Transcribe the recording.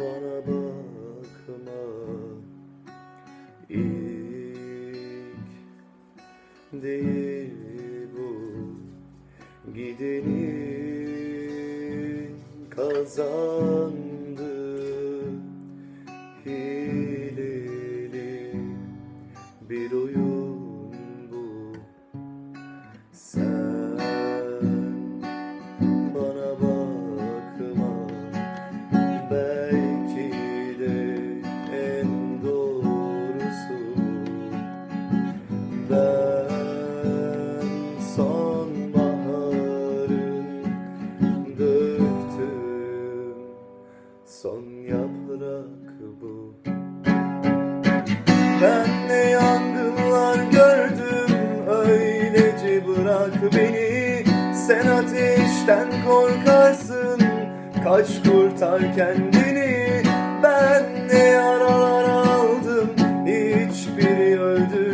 bana bakma. İlk değil bu. Gidenin kazandı. Hileli bir oyun bu. Sen ben sonbaharın döktüm. Son yaprak bu. Ben ne yangınlar gördüm. Öylece bırak beni. Sen ateşten korkarsın. Kaç kurtar kendini. Ben ne yaralar aldım. Hiçbiri öldürmedi